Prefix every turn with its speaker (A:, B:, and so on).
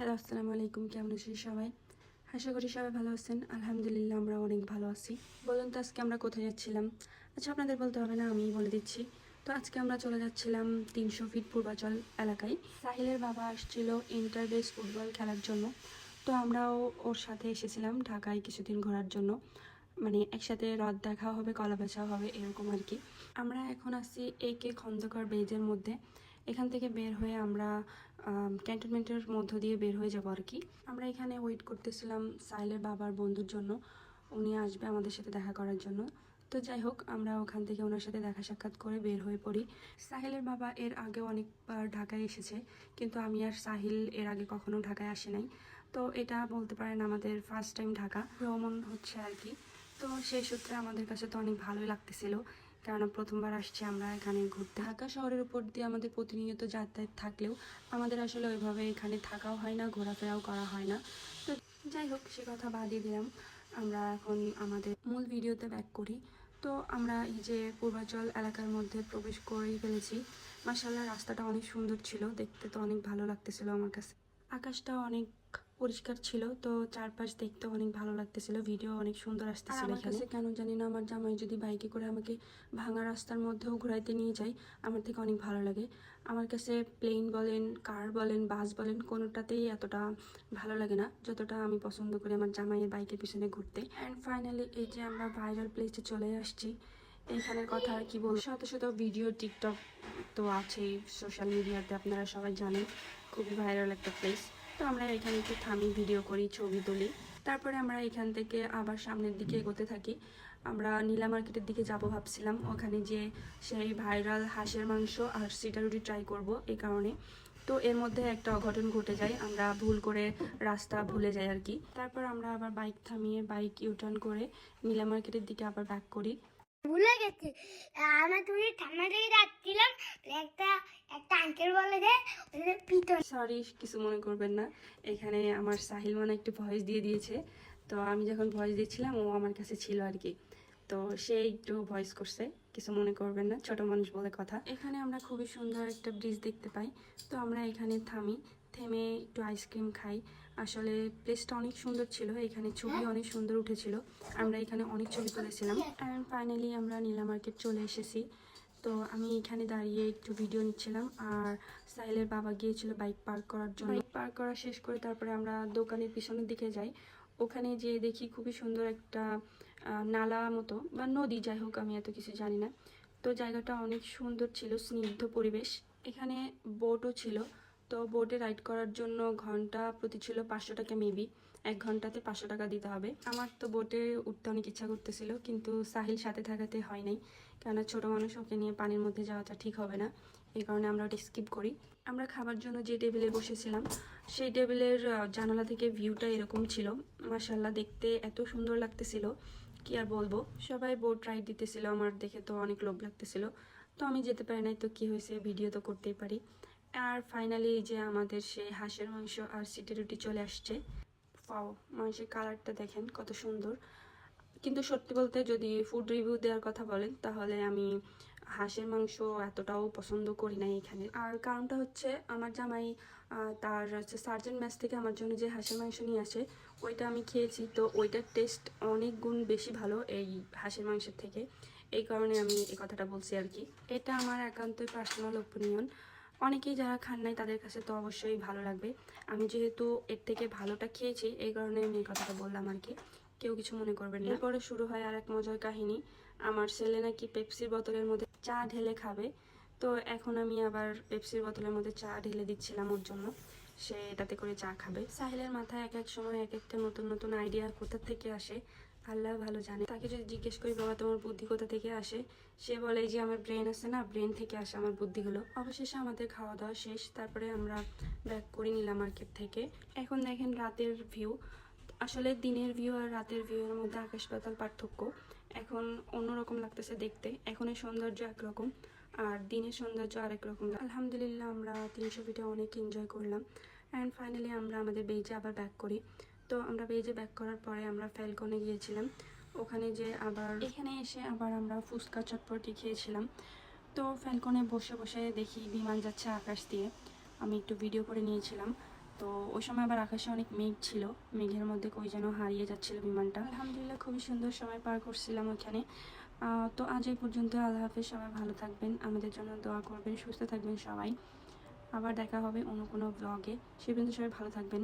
A: Hello, আসসালামু আলাইকুম, কেমন আছেন সবাই? আশা করি সবাই ভালো আছেন। আলহামদুলিল্লাহ আমরা অনেক ভালো আছি। বলুন তো, আজকে আমরা কোথায় যাচ্ছিলাম? আচ্ছা আপনাদের বলতে হবে না আমি বলে দিচ্ছি। তো আজকে আমরা চলে যাচ্ছিলাম তিনশো ফিট পূর্বাচল এলাকায়। সাহিলের বাবা আসছিল ইন্টার বেস ফুটবল খেলার জন্য। তো আমরাও ওর সাথে এসেছিলাম ঢাকায় কিছুদিন ঘোরার জন্য। মানে একসাথে রথ দেখা হবে কলা বেচাও হবে, এরকম আর কি। আমরা এখন আসছি এ কে খন্দকার বেজের মধ্যে। এখান থেকে বের হয়ে আমরা ক্যান্টনমেন্টের মধ্য দিয়ে বের হয়ে যাব আর কি। আমরা এখানে ওয়েট করতেছিলাম সাইলের বাবার বন্ধুর জন্য। উনি আসবে আমাদের সাথে দেখা করার জন্য। তো যাই হোক, আমরা ওখান থেকে ওনার সাথে দেখা সাক্ষাৎ করে বের হয়ে পড়ি। সাহিলের বাবা এর আগে অনেকবার ঢাকায় এসেছে, কিন্তু আমি আর সাহিল এর আগে কখনো ঢাকায় আসে নাই। তো এটা বলতে পারেন আমাদের ফার্স্ট টাইম ঢাকা। ভ্রমণ হচ্ছে আর কি। তো সেই সূত্রে আমাদের কাছে তো অনেক ভালোই লাগতেছিল। কারণ প্রথমবার আসছি আমরা এখানে ঘুরতে। ঢাকা শহরের উপর দিয়ে আমাদের প্রতিনিয়ত যাতায়াত থাকলেও আমাদের আসলে ওইভাবে এখানে থাকাও হয় না, ঘোরাফেরাও করা হয় না। তো যাই হোক, সে কথা বাদই দিলাম। আমরা এখন আমাদের মূল ভিডিওতে ব্যাক করি। তো আমরা এই যে পূর্বাচল এলাকার মধ্যে প্রবেশ করেই ফেলেছি। মাসাল্লাহ রাস্তাটা অনেক সুন্দর ছিল। দেখতে তো অনেক ভালো লাগতেছিল আমার কাছে। আকাশটা অনেক পরিষ্কার ছিল তো চারপাশ দেখতে অনেক ভালো লাগতেছিল ভিডিও অনেক সুন্দর আসতেছিল আমার কাছে কেন জানি না আমার জামাই যদি বাইকে করে আমাকে ভাঙা রাস্তার মধ্যেও ঘোরাইতে নিয়ে যায় আমার থেকে অনেক ভালো লাগে। আমার কাছে প্লেন বলেন কার বলেন বাস বলেন কোনোটাতেই এতটা ভালো লাগে না যতটা আমি পছন্দ করি আমার জামাইয়ের বাইকের পিছনে ঘুরতে। অ্যান্ড ফাইনালি এই যে আমরা ভাইরাল প্লেসে চলে আসছি এখানের কথা আর কি বল শত শত ভিডিও টিকটক তো আছেই সোশ্যাল মিডিয়াতে আপনারা সবাই জানেন খুবই ভাইরাল একটা প্লেস তো আমরা এখানে একটু থামি ভিডিও করি, ছবি তুলি। তারপরে আমরা এখান থেকে আবার সামনের দিকে এগোতে থাকি। আমরা নীলা মার্কেটের দিকে যাব ভাবছিলাম। ওখানে যে সেই ভাইরাল হাঁসের মাংস আর সিটা রুটি ট্রাই করব এই কারণে। তো এর মধ্যে একটা অঘটন ঘটে যায়। আমরা ভুল করে রাস্তা ভুলে যাই আর কি। তারপর আমরা আবার বাইক থামিয়ে বাইক ইউটার্ন করে নীলা মার্কেটের দিকে আবার ব্যাক করি।
B: ভুলে গেছি। আমরা তুমি ঠান্ডা থেকে যাচ্ছিলাম। একটা একটা আঙ্কেল বলে যে পিতল।
A: সরি কিছু মনে করবেন না। এখানে আমার সাহিল মানে একটু ভয়েস দিয়ে দিয়েছে। তো আমি যখন ভয়েস দিচ্ছিলাম, ও আমার কাছে ছিল আর কি। তো সে একটু ভয়েস করছে। কিছু মনে করবেন না, ছোট মানুষ বলে কথা। এখানে আমরা খুবই সুন্দর একটা ব্রিজ দেখতে পাই। তো আমরা এখানে থামি, থেমে একটু আইসক্রিম খাই। আসলে প্লেসটা অনেক সুন্দর ছিল। এখানে ছবি অনেক সুন্দর উঠেছিল। আমরা এখানে অনেক ছবি তুলেছিলাম। অ্যান্ড ফাইনালি আমরা নীলা মার্কেট চলে এসেছি। তো আমি এখানে দাঁড়িয়ে একটু ভিডিও নিচ্ছিলাম। আর সাইলের বাবা গিয়েছিল বাইক পার্ক করার জন্য। বাইক পার্ক করা শেষ করে তারপরে আমরা দোকানের পিছনের দিকে যাই। ওখানে যেয়ে দেখি খুবই সুন্দর একটা নালা মতো বা নদী, যাই হোক আমি এত কিছু জানি না। তো জায়গাটা অনেক সুন্দর ছিল, স্নিগ্ধ পরিবেশ। এখানে বোটও ছিল। তো বোটে রাইড করার জন্য ঘণ্টা প্রতি ছিল পাঁচশো টাকা মেবি এক ঘন্টাতে পাঁচশো টাকা দিতে হবে। আমার তো বোটে উঠতে অনেক ইচ্ছা করতেছিল, কিন্তু সাহিল সাথে থাকাতে হয় নাই। কেননা ছোট মানুষ, ওকে নিয়ে পানির মধ্যে যাওয়াটা ঠিক হবে না। এই কারণে আমরা ওটা স্কিপ করি। আমরা খাবার জন্য যে টেবিলে বসেছিলাম, সেই টেবিলের জানালা থেকে ভিউটা এরকম ছিল। মাসাল্লাহ দেখতে এত সুন্দর লাগতেছিল। কি আর বলব? সবাই বোট রাইড দিতেছিল। আমার দেখে তো অনেক লোভ লাগতেছিল। তো আমি যেতে পারি নাই, তো কি হয়েছে? ভিডিও তো করতেই পারি। আর ফাইনালি যে আমাদের সেই হাঁসের মাংস আর সিটি রুটি চলে আসছে। ফাও মাংসের কালারটা দেখেন কত সুন্দর। কিন্তু সত্যি বলতে যদি ফুড রিভিউ দেওয়ার কথা বলেন, তাহলে আমি হাঁসের মাংস এতটাও পছন্দ করি না এখানে। আর কারণটা হচ্ছে আমার জামাই তার হচ্ছে সার্জেন্ট ম্যাচ থেকে আমার জন্য যে হাঁসের মাংস নিয়ে আসে, ওইটা আমি খেয়েছি। তো ওইটার টেস্ট অনেক গুণ বেশি ভালো এই হাঁসের মাংসের থেকে। এই কারণে আমি এই কথাটা বলছি আর কি। এটা আমার একান্তই পার্সোনাল ওপিনিয়ন অনেকেই যারা খান নাই তাদের কাছে তো অবশ্যই ভালো লাগবে। আমি যেহেতু এর থেকে ভালোটা খেয়েছি, এই কারণে আমি এই কথাটা বললাম আর কি। কেউ কিছু মনে করবেন না। এরপরে শুরু হয় আর এক মজার কাহিনী। আমার ছেলে নাকি পেপসির বোতলের মধ্যে চা ঢেলে খাবে। তো এখন আমি আবার পেপসির বোতলের মধ্যে চা ঢেলে দিচ্ছিলাম ওর জন্য। সে এটাতে করে চা খাবে। সাহিলের মাথায় এক এক সময় এক একটা নতুন নতুন আইডিয়া কোথা থেকে আসে আল্লাহ ভালো জানে। তাকে যদি জিজ্ঞেস করি, বাবা, তোমার বুদ্ধি কোথা থেকে আসে? সে বলে যে আমার ব্রেন আছে না ব্রেন থেকে আসে আমার বুদ্ধিগুলো। অবশেষে আমাদের খাওয়া দাওয়া শেষ। তারপরে আমরা ব্যাক করে নিলাম মার্কেট থেকে। এখন দেখেন রাতের ভিউ আসলে দিনের ভিউ আর রাতের ভিউ এর মধ্যে আকাশ পাতাল পার্থক্য। এখন অন্যরকম লাগতেছে দেখতে। এখনের সৌন্দর্য একরকম আর দিনের সৌন্দর্য আরেক রকম আলহামদুলিল্লাহ আমরা তিনশো ফিটে অনেক এনজয় করলাম। অ্যান্ড ফাইনালি আমরা আমাদের বেজে আবার ব্যাক করি। তো আমরা পেজে ব্যাক করার পরে আমরা ফ্যালকনে গিয়েছিলাম। ওখানে যে আবার এখানে এসে আবার আমরা ফুচকা চটপটি খেয়েছিলাম। তো ফ্যালকনে বসে বসে দেখি বিমান যাচ্ছে আকাশ দিয়ে। আমি একটু ভিডিও করে নিয়েছিলাম। তো ওই সময় আবার আকাশে অনেক মেঘ ছিল। মেঘের মধ্যে কই যেন হারিয়ে যাচ্ছিল বিমানটা। আলহামদুলিল্লাহ খুবই সুন্দর সময় পার করছিলাম ওখানে তো আজ এই পর্যন্ত আল্লাহ হাফেজ সবাই ভালো থাকবেন। আমাদের জন্য দোয়া করবেন সুস্থ থাকবেন সবাই। আবার দেখা হবে অন্য কোনো ব্লগে সে পর্যন্ত সবাই ভালো থাকবেন।